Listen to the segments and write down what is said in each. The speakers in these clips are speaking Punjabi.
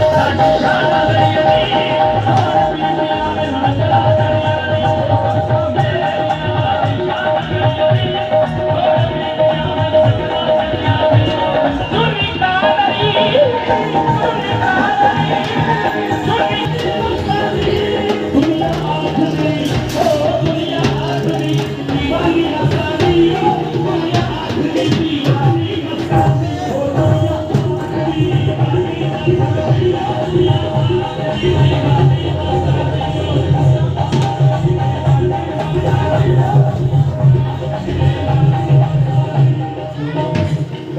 Thank you.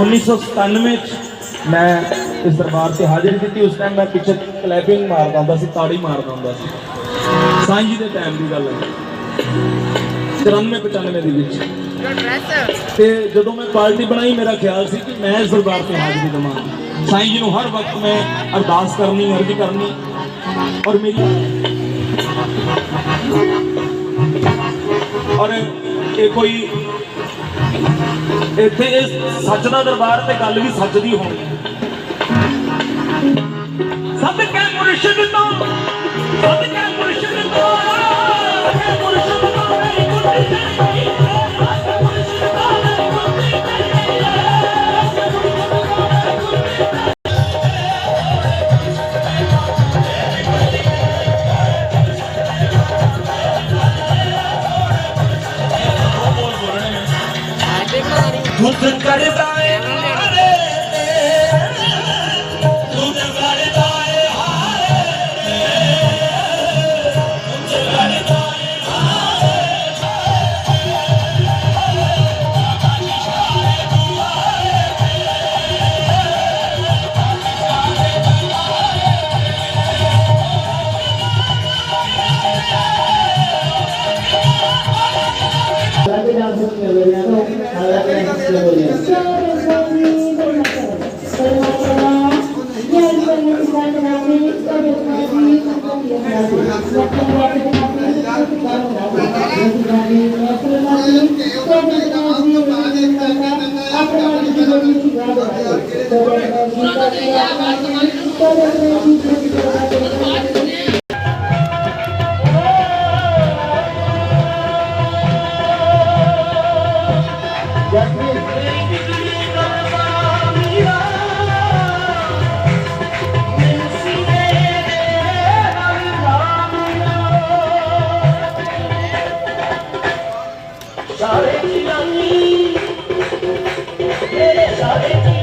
1997 ਚ ਮੈਂ ਇਸ ਦਰਬਾਰ ਤੇ ਹਾਜ਼ਰੀ ਦਿੱਤੀ ਉਸ ਟਾਈਮ ਮੈਂ ਪਿੱਛੇ ਕਲੈਪਿੰਗ ਮਾਰਦਾ ਹੁੰਦਾ ਸੀ, ਤਾੜੀ ਮਾਰਦਾ ਹੁੰਦਾ ਸੀ। ਸਾਈਂ ਜੀ ਦੇ ਟਾਈਮ ਦੀ ਗੱਲ ਹੈ। 94 95 ਦੇ ਵਿੱਚ। ਤੇ ਜਦੋਂ ਮੈਂ ਪਾਰਟੀ ਬਣਾਈ, ਮੇਰਾ ਖਿਆਲ ਸੀ ਕਿ ਮੈਂ ਇਸ ਦਰਬਾਰ ਤੇ ਹਾਜ਼ਰੀ ਦੇਵਾਂ। ਸਾਈਂ ਜੀ ਨੂੰ ਹਰ ਵਕਤ ਮੈਂ ਅਰਦਾਸ ਕਰਨੀ, ਅਰਜ਼ੀ ਕਰਨੀ। ਔਰ ਮੇਰੀ ਔਰ ਇਹ ਕੋਈ ਇੱਥੇ ਇਸ ਸੱਚ ਦਾ ਦਰਬਾਰ ਤੇ ਗੱਲ ਵੀ ਸੱਚ ਦੀ ਹੋਣੀ ਸਭ ਮੁਰਸ਼ਿਦ ਤੋਂ ਸਭ ਮੁਰਸ਼ਿਦ ਤੋਂ lên lên You. Beleza,